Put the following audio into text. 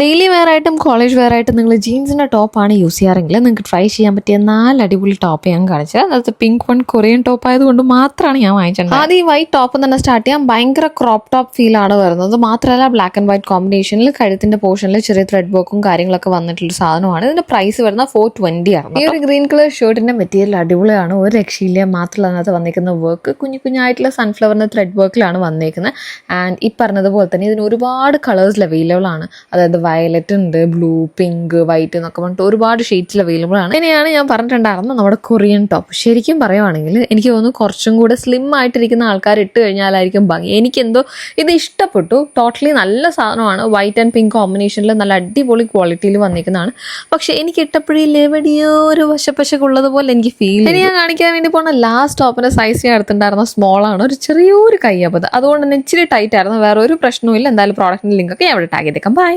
Daily wear ആയിട്ടും college wear ആയിട്ടും നിങ്ങൾ ജീൻസിന്റെ ടോപ്പാണ് യൂസ് ചെയ്യാറെങ്കിൽ നിങ്ങൾക്ക് ട്രൈ ചെയ്യാൻ പറ്റിയ നാല് അടിപൊളി ടോപ്പ് ഞാൻ കാണിച്ചത് അതായത് പിങ്ക് വൺ കൊറിയൻ ടോപ്പ് ആയതുകൊണ്ട് മാത്രമാണ് ഞാൻ വാങ്ങിച്ചത് ആദ്യം ഈ വൈറ്റ് ടോപ്പ് തന്നെ സ്റ്റാർട്ട് ചെയ്യാൻ ഭയങ്കര ക്രോപ്പ് ടോപ്പ് ഫീൽ ആണ് വരുന്നത്. മാത്രമല്ല ബ്ലാക്ക് ആൻഡ് വൈറ്റ് കോമ്പിനേഷനിൽ കഴുത്തിന്റെ പോർഷനിൽ ചെറിയ ത്രെഡ് വർക്കും കാര്യങ്ങളൊക്കെ വന്നിട്ടുള്ള സാധനമാണ്. ഇതിന്റെ പ്രൈസ് വരുന്നത് ഫോർ ട്വന്റി ആണ്. ഈ ഒരു ഗ്രീൻ കളർ ഷർട്ടിന്റെ മെറ്റീരിയൽ അടിപൊളിയാണ്. ഒരു രക്ഷയില്ല മാത്രമല്ല അതിനകത്ത് വന്നിരിക്കുന്ന വർക്ക് കുഞ്ഞു കുഞ്ഞായിട്ടുള്ള സൺഫ്ലവറിന്റെ ത്രെഡ് വർക്കിലാണ് വന്നിരിക്കുന്നത്. ആൻഡ് ഈ പറഞ്ഞതുപോലെ തന്നെ ഇതിന് ഒരുപാട് കളേഴ്സിൽ അവൈലബിൾ ആണ്. അതായത് വയലറ്റ് ഉണ്ട് ബ്ലൂ പിങ്ക് വൈറ്റ് എന്നൊക്കെ പറഞ്ഞിട്ട് ഒരുപാട് ഷെയ്ഡ്സിൽ അവൈലബിൾ ആണ്. ഇങ്ങനെയാണ് ഞാൻ പറഞ്ഞിട്ടുണ്ടായിരുന്നത് നമ്മുടെ കൊറിയൻ ടോപ്പ് ശരിക്കും പറയുവാണെങ്കിൽ എനിക്ക് തോന്നുന്നു കുറച്ചും കൂടെ സ്ലിം ആയിട്ടിരിക്കുന്ന ആൾക്കാർ ഇട്ട് കഴിഞ്ഞാലായിരിക്കും ഭംഗി. എനിക്കെന്തോ ഇത് ഇഷ്ടപ്പെട്ടു. ടോട്ടലി നല്ല സാധനമാണ്. വൈറ്റ് ആൻഡ് പിങ്ക് കോമ്പിനേഷനിൽ നല്ല അടിപൊളി ക്വാളിറ്റിയിൽ വന്നിരിക്കുന്നതാണ്. പക്ഷെ എനിക്ക് ഇട്ടപ്പോഴേ എവിടെയോ ഒരു വശപ്പശക്കുള്ളതുപോലെ എനിക്ക് ഫീൽ ഇനി ഞാൻ കാണിക്കാൻ വേണ്ടി പോണ ലാസ്റ്റ് ടോപ്പിന്റെ സൈസ് ഞാൻ എടുത്തിട്ടുണ്ടായിരുന്ന സ്മോൾ ആണ്. ഒരു ചെറിയൊരു കയ്യപ്പത് അതുകൊണ്ട് തന്നെ ഇച്ചിരി ടൈറ്റ് ആയിരുന്നു. വേറെ ഒരു പ്രശ്നവും ഇല്ല എന്തായാലും ലിങ്ക് ഒക്കെ ഞാൻ ഇവിടെ ടാഗ് ചെയ്തേക്കാം. ബൈ